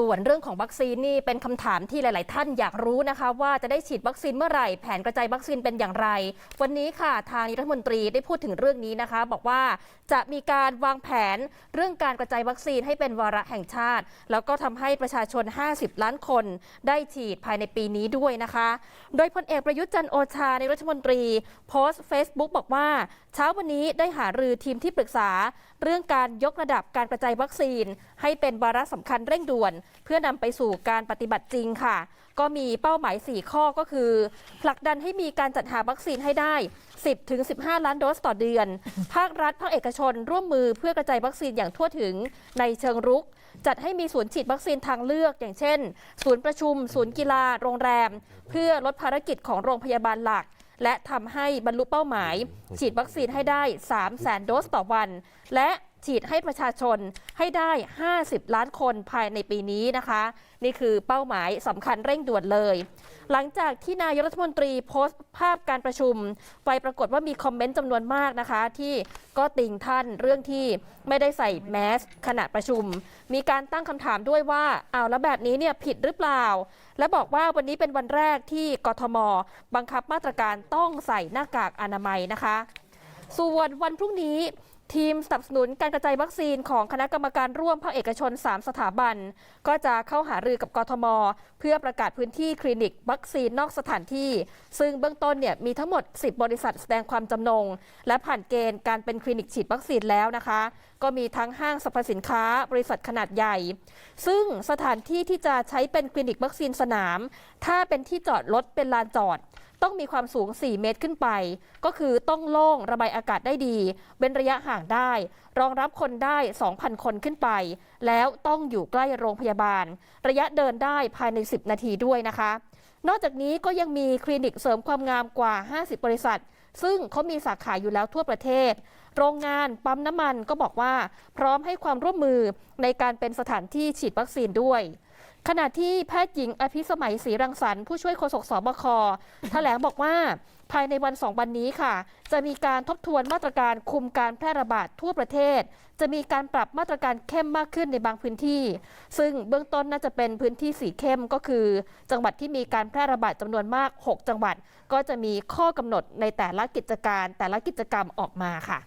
ส่วนเรื่องของวัคซีนนี่เป็นคำถามที่หลาย ๆ ท่านอยากรู้นะคะ ว่าจะได้ฉีดวัคซีนเมื่อไหร่ แผนกระจายวัคซีนเป็นอย่างไร วันนี้ค่ะทางรัฐมนตรีได้พูดถึงเรื่องนี้นะคะ บอกว่าจะมีการวางแผนเรื่องการกระจายวัคซีนให้เป็นวาระแห่งชาติ แล้วก็ทำให้ประชาชน 50 ล้านคน ได้ฉีดภายในปีนี้ด้วยนะคะ โดยพลเอกประยุทธ์จันโอชาในรัฐมนตรี โพสต์ Facebook บอกว่า เช้าวันนี้ได้หารือทีมที่ปรึกษา เรื่องการยกระดับการกระจายวัคซีน ให้เป็นวาระสำคัญเร่งด่วนเพื่อนำไปสู่การปฏิบัติจริงค่ะ ก็มีเป้าหมาย 4 ข้อก็คือ ผลักดันให้มีการจัดหาวัคซีนให้ได้ 10ถึง15 ล้านโดสต่อเดือน ภาครัฐภาคเอกชนร่วมมือเพื่อกระจายวัคซีนอย่างทั่วถึงในเชิงรุก จัดให้มีศูนย์ฉีดวัคซีนทางเลือก อย่างเช่น ศูนย์ประชุม ศูนย์กีฬา โรงแรม เพื่อลดภารกิจของโรงพยาบาลหลักและทำให้บรรลุเป้าหมาย ฉีดวัคซีนให้ได้ 3 0 0แสนโดสต่อวัน และ ฉีดให้ประชาชนให้ได้ 50 ล้านคนภายในปีนี้นะคะ นี่คือเป้าหมายสำคัญเร่งด่วนเลย หลังจากที่นายกรัฐมนตรีโพสต์ภาพการประชุม ไปปรากฏว่ามีคอมเมนต์จำนวนมากนะคะ ที่ก็ติงท่านเรื่องที่ไม่ได้ใส่แมสขณะประชุม มีการตั้งคำถามด้วยว่าเอาแล้วแบบนี้เนี่ยผิดหรือเปล่า และบอกว่าวันนี้เป็นวันแรกที่กทม บังคับมาตรการต้องใส่หน้ากากอนามัยนะคะ ส่วนวันพรุ่งนี้ ทีมสนับสนุนการกระจายวัคซีนของคณะกรรมการร่วมภาคเอกชน 3 สถาบัน ก็จะเข้าหารือกับกทม เพื่อประกาศพื้นที่คลินิกวัคซีนนอกสถานที่ ซึ่งเบื้องต้นเนี่ยมีทั้งหมด 10 บริษัทแสดงความจำนง และผ่านเกณฑ์การเป็นคลินิกฉีดวัคซีนแล้วนะคะ ก็มีทั้งห้างสรรพสินค้า บริษัทขนาดใหญ่ ซึ่งสถานที่ที่จะใช้เป็นคลินิกวัคซีนสนาม ถ้าเป็นที่จอดรถเป็นลานจอด ต้องมีความสูง 4 เมตรขึ้นไป ก็คือต้องโล่งระบายอากาศได้ดี เว้นระยะห่างได้ รองรับคนได้ 2,000 คนขึ้นไป แล้วต้องอยู่ใกล้โรงพยาบาล ระยะเดินได้ภายใน 10 นาทีด้วยนะคะ นอกจากนี้ก็ยังมีคลินิกเสริมความงามกว่า 50 บริษัท ซึ่งเขามีสาขาอยู่แล้วทั่วประเทศ โรงงานปั๊มน้ำมันก็บอกว่า พร้อมให้ความร่วมมือในการเป็นสถานที่ฉีดวัคซีนด้วย ขณะที่แพทย์หญิงอภิสมัยศรีรังสรรค์ผู้ช่วยโฆษกสบคแถลงบอกว่าภายในวันสองวันนี้ค่ะ จะมีการทบทวนมาตรการคุมการแพร่ระบาดทั่วประเทศ จะมีการปรับมาตรการเข้มมากขึ้นในบางพื้นที่ ซึ่งเบื้องต้นน่าจะเป็นพื้นที่สีเข้มก็คือ จังหวัดที่มีการแพร่ระบาดจำนวนมาก 6 จังหวัด ก็จะมีข้อกำหนดในแต่ละกิจการแต่ละกิจกรรมออกมาค่ะ